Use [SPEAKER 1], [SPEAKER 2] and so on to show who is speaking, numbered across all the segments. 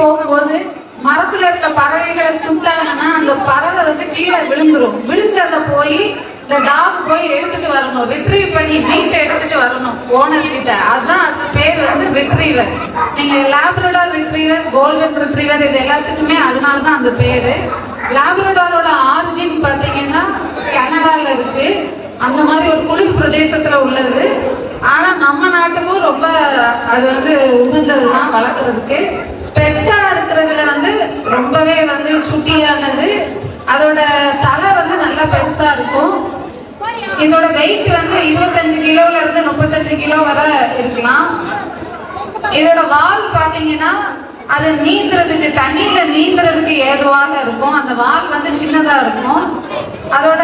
[SPEAKER 1] போகும்போது மரத்துல இருக்க பறவைகளை சுட்டாங்கன்னா அந்த பறவை வந்து கீழே விழுந்துரும். விழுந்தத போய் இந்த டாக் போய் எடுத்துட்டு வரணும். ரிட்ரீவ் பண்ணி மீட் எடுத்துட்டு வரணும் ஓனர் கிட்ட. அதுதான் அந்த பேர் வந்து ரிட்ரீவர் நீங்க லேப்ரடார் ரிட்ரீவர் கோல்டன் ரிட்ரீவர் இது எல்லாத்துக்குமே அதனால தான் அந்த பேரு. லேப்ரடாரோட ஆரிஜின் பார்த்தீங்கன்னா கனடால இருக்கு. அந்த மாதிரி ஒரு குளிர் பிரதேசத்துல உள்ளது. ஆனா நம்ம நாட்டுக்கும் ரொம்ப அது வந்து உகந்தது தான் வளர்க்குறதுக்கு. பெட்டா இருக்கிறதுல வந்து ரொம்பவே வந்து சுட்டியானது. அதோட தலை வந்து நல்லா பெருசா இருக்கும். இதோட வெயிட் வந்து இருபத்தஞ்சு கிலோல இருந்து முப்பத்தஞ்சு கிலோ வரை இருக்கலாம். இதோட வால் பாத்தீங்கன்னா அது நீந்துறதுக்கு தண்ணியில நீந்துறதுக்கு ஏதுவாக இருக்கும். அந்த வால் வந்து சின்னதா இருக்கும். அதோட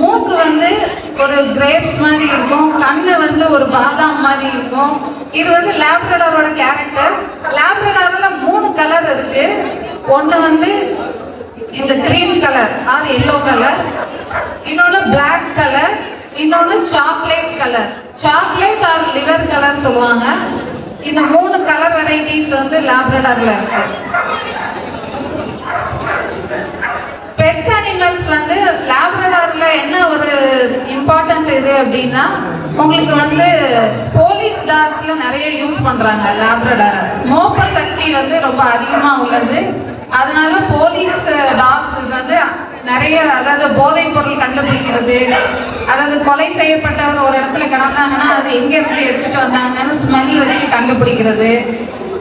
[SPEAKER 1] மூக்கு வந்து ஒரு கிரேப்ஸ் மாதிரி இருக்கும். கண்ணு வந்து ஒரு பாதாம் மாதிரி இருக்கும். இது வந்து லேப்ரடரோட கேரக்டர் லேப் கலர் இருக்கு. ஒன்று வந்து இந்த cream colour or yellow colour இன்னொன்று பிளாக் கலர் இன்னொன்று chocolate colour chocolate or liver colour சொல்லுவாங்க. இந்த மூணு கலர் வெரைட்டிஸ் வந்து லேப்ரடார்ல இருக்கு. வந்து லேப்ரடாரில் என்ன ஒரு இம்பார்ட்டன்ட் இது அப்படின்னா உங்களுக்கு வந்து போலீஸ் டாக்ஸில் நிறைய யூஸ் பண்ணுறாங்க லேப்ரடார் மோப்ப சக்தி வந்து ரொம்ப அதிகமாக உள்ளது. அதனால போலீஸ் டாக்ஸ் uh, வந்து நிறைய அதாவது போதைப் பொருள் கண்டுபிடிக்கிறது அதாவது கொலை செய்யப்பட்டவர் ஒரு இடத்துல கிடந்தாங்கன்னா அது எங்க இருந்து எடுத்துட்டு வந்தாங்கன்னு ஸ்மெல் வச்சு கண்டுபிடிக்கிறது.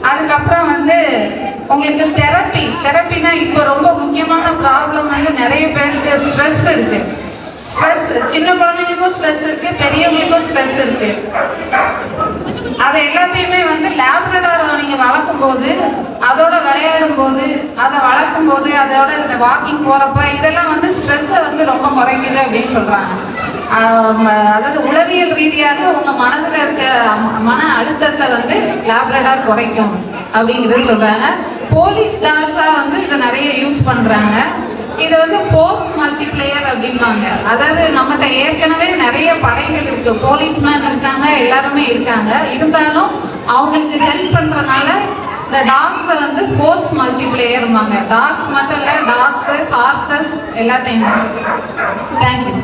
[SPEAKER 1] அதுக்கப்புறம் வந்து உங்களுக்கு தெரப்பி தெரப்பினா இப்போ ரொம்ப முக்கியமான ப்ராப்ளம் வந்து நிறைய பேருக்கு ஸ்ட்ரெஸ் இருக்கு. ஸ்ட்ரெஸ் சின்ன குழந்தைங்களுக்கும் ஸ்ட்ரெஸ் இருக்கு பெரியவங்களுக்கும் ஸ்ட்ரெஸ் இருக்கு. அது எல்லாத்தையுமே வந்து லேப்ரடார் நீங்க வளர்க்கும் போது அதோட விளையாடும் போது அதை வளர்க்கும் போது அதோட இந்த வாக்கிங் போறப்ப இதெல்லாம் வந்து ஸ்ட்ரெஸ்ஸை வந்து ரொம்ப குறைக்குது அப்படின்னு சொல்றாங்க. அதாவது உளவியல் ரீதியாக உங்க மனதில் இருக்க மன அழுத்தத்தை வந்து லேப்ரடா குறைக்கும் அப்படிங்கிறத சொல்றாங்க. போலீஸ் டால்ஸா வந்து இதை நிறைய யூஸ் பண்றாங்க. இது வந்து ஃபோர்ஸ் மல்டிப்ளேயர் அப்படிம்பாங்க. அதாவது நம்மகிட்ட ஏற்கனவே நிறைய படைகள் இருக்கு. போலீஸ்மேன் இருக்காங்க எல்லாருமே இருக்காங்க. இருந்தாலும் அவங்களுக்கு ஹெல்ப் பண்றதுனால இந்த டாக்ஸை வந்து ஃபோர்ஸ் மல்டிப்ளேயர்பாங்க டாக்ஸ் மட்டும் இல்லை டாக்ஸு ஹார்சஸ் எல்லாத்தையும். தேங்க்யூ